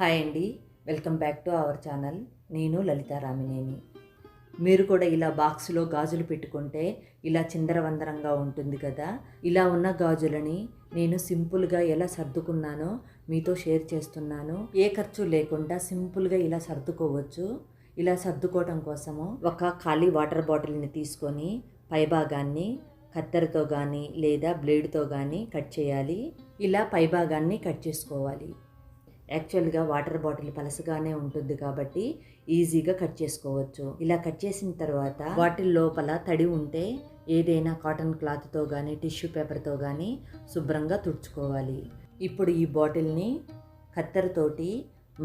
Hi అండి. Welcome back to our channel. నేను లలితారామినేని మీరు కూడా ఇలా బాక్స్లో గాజులు పెట్టుకుంటే ఇలా చిందరవందరంగా ఉంటుంది కదా? ఇలా ఉన్న గాజులని నేను సింపుల్గా ఎలా సర్దుకున్నానో మీతో షేర్ చేస్తున్నాను. ఏ ఖర్చు లేకుండా సింపుల్గా ఇలా సర్దుకోవచ్చు. ఇలా సర్దుకోవటం కోసము ఒక ఖాళీ వాటర్ బాటిల్ని తీసుకొని పైభాగాన్ని కత్తెరతో కానీ లేదా బ్లేడ్తో కానీ కట్ చేయాలి. ఇలా పైభాగాన్ని కట్ చేసుకోవాలి. యాక్చువల్గా వాటర్ బాటిల్ పలసగానే ఉంటుంది కాబట్టి ఈజీగా కట్ చేసుకోవచ్చు. ఇలా కట్ చేసిన తర్వాత బాటిల్ లోపల తడి ఉంటే ఏదైనా కాటన్ క్లాత్తో కానీ టిష్యూ పేపర్తో కానీ శుభ్రంగా తుడుచుకోవాలి. ఇప్పుడు ఈ బాటిల్ని కత్తెరతోటి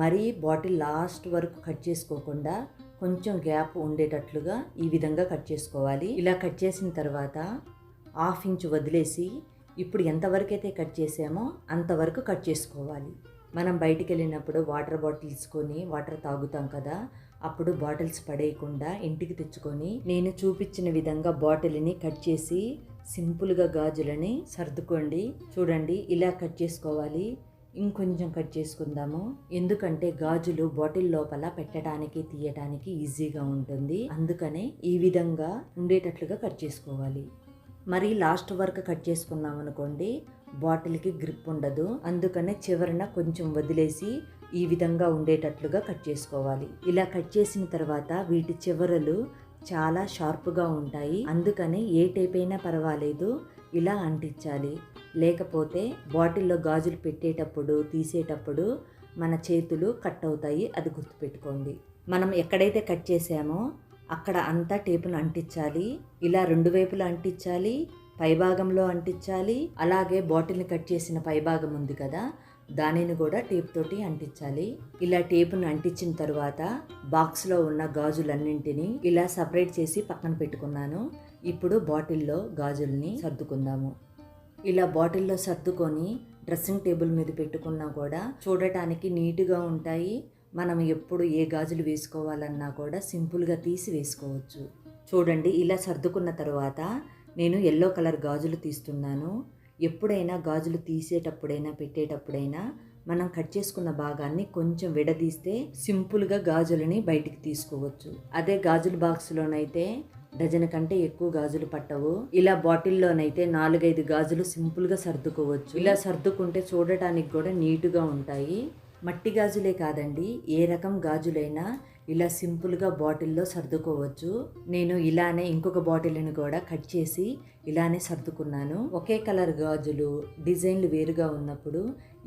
మరీ బాటిల్ లాస్ట్ వరకు కట్ చేసుకోకుండా కొంచెం గ్యాప్ ఉండేటట్లుగా ఈ విధంగా కట్ చేసుకోవాలి. ఇలా కట్ చేసిన తర్వాత హాఫ్ ఇంచ్ వదిలేసి ఇప్పుడు ఎంతవరకు అయితే కట్ చేసామో అంతవరకు కట్ చేసుకోవాలి. మనం బయటికి వెళ్ళినప్పుడు వాటర్ బాటిల్స్ కొని వాటర్ తాగుతాం కదా అప్పుడు బాటిల్స్ పడేయకుండా ఇంటికి తెచ్చుకొని నేను చూపించిన విధంగా బాటిల్ని కట్ చేసి సింపుల్గా గాజులని సర్దుకోండి. చూడండి ఇలా కట్ చేసుకోవాలి. ఇంకొంచెం కట్ చేసుకుందాము. ఎందుకంటే గాజులు బాటిల్ లోపల పెట్టడానికి తీయటానికి ఈజీగా ఉంటుంది. అందుకనే ఈ విధంగా ఉండేటట్లుగా కట్ చేసుకోవాలి. మరి లాస్ట్ వరకు కట్ చేసుకున్నాం అనుకోండి బాటిల్కి గ్రిప్ ఉండదు. అందుకనే చివరన కొంచెం వదిలేసి ఈ విధంగా ఉండేటట్లుగా కట్ చేసుకోవాలి. ఇలా కట్ చేసిన తర్వాత వీటి చివరలు చాలా షార్ప్గా ఉంటాయి. అందుకని ఏ టైప్ అయినా పర్వాలేదు. ఇలా అంటించాలి. లేకపోతే బాటిల్లో గాజులు పెట్టేటప్పుడు తీసేటప్పుడు మన చేతులు కట్ అవుతాయి. అది గుర్తుపెట్టుకోండి. మనం ఎక్కడైతే కట్ చేసామో అక్కడ అంతా టేపును అంటించాలి. ఇలా రెండు వైపులా అంటించాలి. పైభాగంలో అంటించాలి. అలాగే బాటిల్ని కట్ చేసిన పైభాగం ఉంది కదా దానిని కూడా టేప్ తోటి అంటించాలి. ఇలా టేపును అంటించిన తర్వాత బాక్స్లో ఉన్న గాజులన్నింటినీ ఇలా సపరేట్ చేసి పక్కన పెట్టుకున్నాను. ఇప్పుడు బాటిల్లో గాజుల్ని సర్దుకుందాము. ఇలా బాటిల్లో సర్దుకొని డ్రెస్సింగ్ టేబుల్ మీద పెట్టుకున్నా కూడా చూడటానికి నీట్గా ఉంటాయి. మనం ఎప్పుడు ఏ గాజులు వేసుకోవాలన్నా కూడా సింపుల్గా తీసి వేసుకోవచ్చు. చూడండి ఇలా సర్దుకున్న తర్వాత నేను ఎల్లో కలర్ గాజులు తీస్తున్నాను. ఎప్పుడైనా గాజులు తీసేటప్పుడైనా పెట్టేటప్పుడైనా మనం కట్ చేసుకున్న భాగాన్ని కొంచెం విడదీస్తే సింపుల్గా గాజులని బయటికి తీసుకోవచ్చు. అదే గాజుల బాక్స్లోనైతే డజన్ కంటే ఎక్కువ గాజులు పట్టవు. ఇలా బాటిల్లోనైతే నాలుగైదు గాజులు సింపుల్గా సర్దుకోవచ్చు. ఇలా సర్దుకుంటే చూడటానికి కూడా నీటుగా ఉంటాయి. మట్టి గాజులే కాదండి. ఏ రకం గాజులైనా ఇలా సింపుల్గా బాటిల్లో సర్దుకోవచ్చు. నేను ఇలానే ఇంకొక బాటిల్ని కూడా కట్ చేసి ఇలానే సర్దుకున్నాను. ఒకే కలర్ గాజులు డిజైన్లు వేరుగా ఉన్నప్పుడు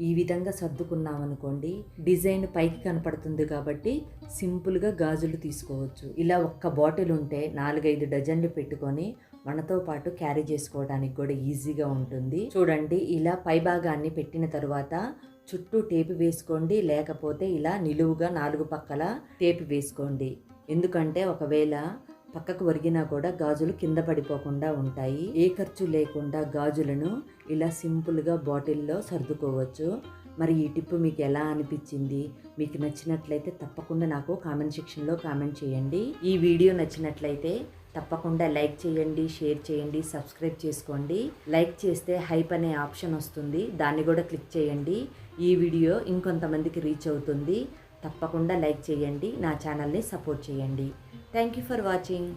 ఈ విధంగా సర్దుకున్నాం అనుకోండి డిజైన్ పైకి కనపడుతుంది కాబట్టి సింపుల్గా గాజులు తీసుకోవచ్చు. ఇలా ఒక్క బాటిల్ ఉంటే నాలుగైదు డజన్లు పెట్టుకొని మనతో పాటు క్యారీ చేసుకోవడానికి కూడా ఈజీగా ఉంటుంది. చూడండి ఇలా పై భాగాన్ని పెట్టిన తర్వాత చుట్టూ టేపు వేసుకోండి లేకపోతే ఇలా నిలువుగా నాలుగు పక్కల టేపు వేసుకోండి. ఎందుకంటే ఒకవేళ పక్కకు ఒరిగినా కూడా గాజులు కింద పడిపోకుండా ఉంటాయి. ఏ ఖర్చు లేకుండా గాజులను ఇలా సింపుల్గా బాటిల్లో సర్దుకోవచ్చు. మరి ఈ టిప్ మీకు ఎలా అనిపించింది? మీకు నచ్చినట్లయితే తప్పకుండా నాకు కామెంట్ సెక్షన్లో కామెంట్ చేయండి. ఈ వీడియో నచ్చినట్లయితే తప్పకుండా లైక్ చేయండి షేర్ చేయండి సబ్స్క్రైబ్ చేసుకోండి. లైక్ చేస్తే హైప్ అనే ఆప్షన్ వస్తుంది. దాన్ని కూడా క్లిక్ చేయండి. ఈ వీడియో ఇంకొంతమందికి రీచ్ అవుతుంది. తప్పకుండా లైక్ చేయండి. నా ఛానల్ని సపోర్ట్ చేయండి. Thank you for watching.